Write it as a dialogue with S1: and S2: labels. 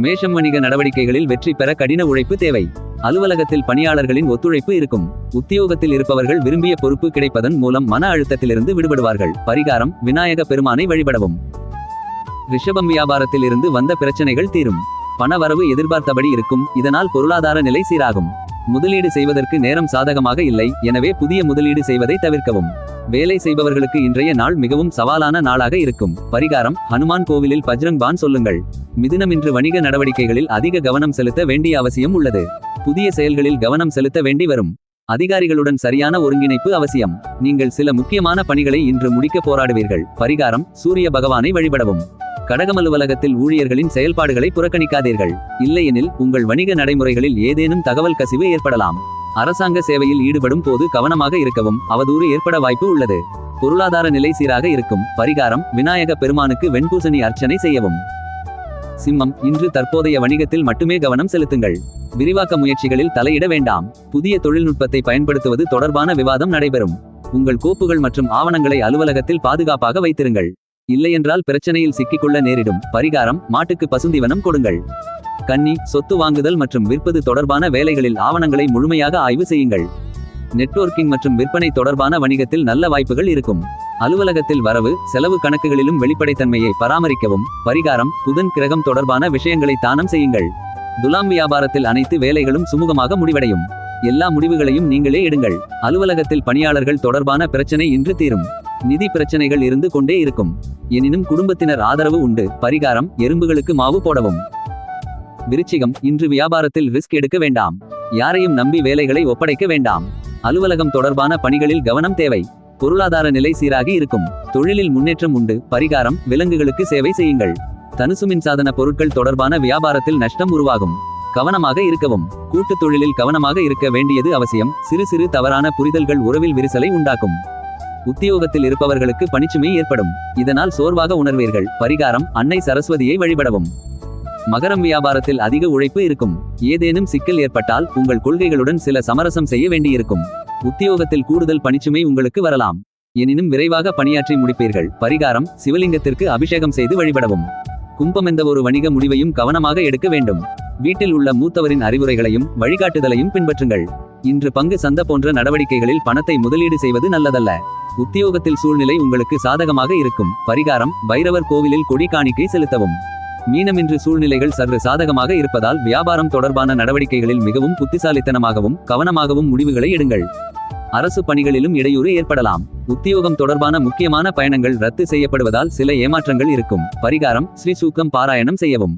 S1: மேஷம் வணிக நடவடிக்கைகளில் வெற்றி பெற கடின உழைப்பு தேவை. அலுவலகத்தில் பணியாளர்களின் ஒத்துழைப்பு இருக்கும். உத்தியோகத்தில் இருப்பவர்கள் விரும்பிய பொறுப்பு கிடைப்பதன் மூலம் மன அழுத்தத்திலிருந்து விடுபடுவார்கள். பரிகாரம் விநாயக பெருமானை வழிபடவும். ரிஷபம் வியாபாரத்தில் இருந்து வந்த பிரச்சனைகள் தீரும். பணவரவு எதிர்பார்த்தபடி இருக்கும். இதனால் பொருளாதார நிலை சீராகும். முதலீடு செய்வதற்கு நேரம் சாதகமாக இல்லை. எனவே புதிய முதலீடு செய்வதை தவிர்க்கவும். வேலை செய்பவர்களுக்கு இன்றைய நாள் மிகவும் சவாலான நாளாக இருக்கும். பரிகாரம் ஹனுமான் கோவிலில் பஜ்ரங் பான் சொல்லுங்கள். மிதுனமின்று வணிக நடவடிக்கைகளில் அதிக கவனம் செலுத்த வேண்டிய அவசியம் உள்ளது. புதிய செயல்களில் கவனம் செலுத்த வேண்டி வரும். அதிகாரிகளுடன் சரியான ஒருங்கிணைப்பு அவசியம். நீங்கள் சில முக்கியமான பணிகளை இன்று முடிக்க போராடுவீர்கள். பரிகாரம் சூரிய பகவானை வழிபடவும். கடகம் அலுவலகத்தில் ஊழியர்களின் செயல்பாடுகளை புறக்கணிக்காதீர்கள். இல்லையெனில் உங்கள் வணிக நடைமுறைகளில் ஏதேனும் தகவல் கசிவு ஏற்படலாம். அரசாங்க சேவையில் ஈடுபடும் போது கவனமாக இருக்கவும் அவதூறு ஏற்பட வாய்ப்பு உள்ளது. பொருளாதார நிலை சீராக இருக்கும். பரிகாரம் விநாயக பெருமானுக்கு வெண்பூசணி அர்ச்சனை செய்யவும். சிம்மம் இன்று தற்போதைய வணிகத்தில் மட்டுமே கவனம் செலுத்துங்கள். விரிவாக்க முயற்சிகளில் தலையிட வேண்டாம். புதிய தொழில்நுட்பத்தை பயன்படுத்துவது தொடர்பான விவாதம் நடைபெறும். உங்கள் கோப்புகள் மற்றும் ஆவணங்களை அலுவலகத்தில் பாதுகாப்பாக வைத்திருங்கள். இல்லையென்றால் பிரச்சனையில் சிக்கிக்கொள்ள நேரிடும். பரிகாரம் மாட்டுக்கு பசுந்திவனம் கொடுங்கள். கன்னி சொத்து வாங்குதல் மற்றும் விற்பது தொடர்பான வேலைகளில் ஆவணங்களை முழுமையாக ஆய்வு செய்யுங்கள். நெட்வொர்க்கிங் மற்றும் விற்பனை தொடர்பான வணிகத்தில் நல்ல வாய்ப்புகள் இருக்கும். அலுவலகத்தில் வரவு செலவு கணக்குகளிலும் வெளிப்படைத்தன்மையை பராமரிக்கவும். பரிகாரம் புதன் கிரகம் தொடர்பான விஷயங்களை தானம் செய்யுங்கள். துலாம் வியாபாரத்தில் அனைத்து வேலைகளும் சுமூகமாக முடிவடையும். எல்லா முடிவுகளையும் நீங்களே எடுங்கள். அலுவலகத்தில் பணியாளர்கள் தொடர்பான பிரச்சனை இன்று தீரும். நிதி பிரச்சனைகள் இருந்து கொண்டே இருக்கும். எனினும் குடும்பத்தினர் ஆதரவு உண்டு. பரிகாரம் எறும்புகளுக்கு மாவு போடவும். விருச்சிகம் இன்று வியாபாரத்தில் ரிஸ்க் எடுக்க வேண்டாம். யாரையும் நம்பி வேலைகளை ஒப்படைக்க வேண்டாம். அலுவலகம் தொடர்பான பணிகளில் கவனம் தேவை. பொருளாதார நிலை சீராகி இருக்கும். தொழிலில் முன்னேற்றம் உண்டு. பரிகாரம் விலங்குகளுக்கு சேவை செய்யுங்கள். தனுசு மின்சாதன பொருட்கள் தொடர்பான வியாபாரத்தில் நஷ்டம் உருவாகும். கவனமாக இருக்கவும். கூட்டுத் தொழிலில் கவனமாக இருக்க வேண்டியது அவசியம். சிறு சிறு தவறான புரிதல்கள் உறவில் விரிசலை உண்டாக்கும். உத்தியோகத்தில் இருப்பவர்களுக்கு பணிச்சுமை ஏற்படும். இதனால் சோர்வாக உணர்வீர்கள். பரிகாரம் அன்னை சரஸ்வதியை வழிபடவும். மகரம் வியாபாரத்தில் அதிக உழைப்பு இருக்கும். ஏதேனும் சிக்கல் ஏற்பட்டால் உங்கள் கொள்கைகளுடன் சில சமரசம் செய்ய வேண்டியிருக்கும். உத்தியோகத்தில் கூடுதல் பணிச்சுமை உங்களுக்கு வரலாம். எனினும் விரைவாக பணியாற்றி முடிப்பீர்கள். பரிகாரம் சிவலிங்கத்திற்கு அபிஷேகம் செய்து வழிபடவும். கும்பம் எந்த ஒரு வணிக முடிவையும் கவனமாக எடுக்க வேண்டும். வீட்டில் உள்ள மூத்தவரின் அறிவுரைகளையும் வழிகாட்டுதலையும் பின்பற்றுங்கள். இன்று பங்கு சந்த போன்ற நடவடிக்கைகளில் பணத்தை முதலீடு செய்வது நல்லதல்ல. உத்தியோகத்தில் சூழ்நிலை உங்களுக்கு சாதகமாக இருக்கும். பரிகாரம் பைரவர் கோவிலில் கொடி காணிக்கை செலுத்தவும். மீனமின்று சூழ்நிலைகள் சற்று சாதகமாக இருப்பதால் வியாபாரம் தொடர்பான நடவடிக்கைகளில் மிகவும் புத்திசாலித்தனமாகவும் கவனமாகவும் முடிவுகளை எடுங்கள். அரசு பணிகளிலும் இடையூறு ஏற்படலாம். உத்தியோகம் தொடர்பான முக்கியமான பயணங்கள் ரத்து செய்யப்படுவதால் சில ஏமாற்றங்கள் இருக்கும். பரிகாரம் ஸ்ரீ சூக்கம் பாராயணம் செய்யவும்.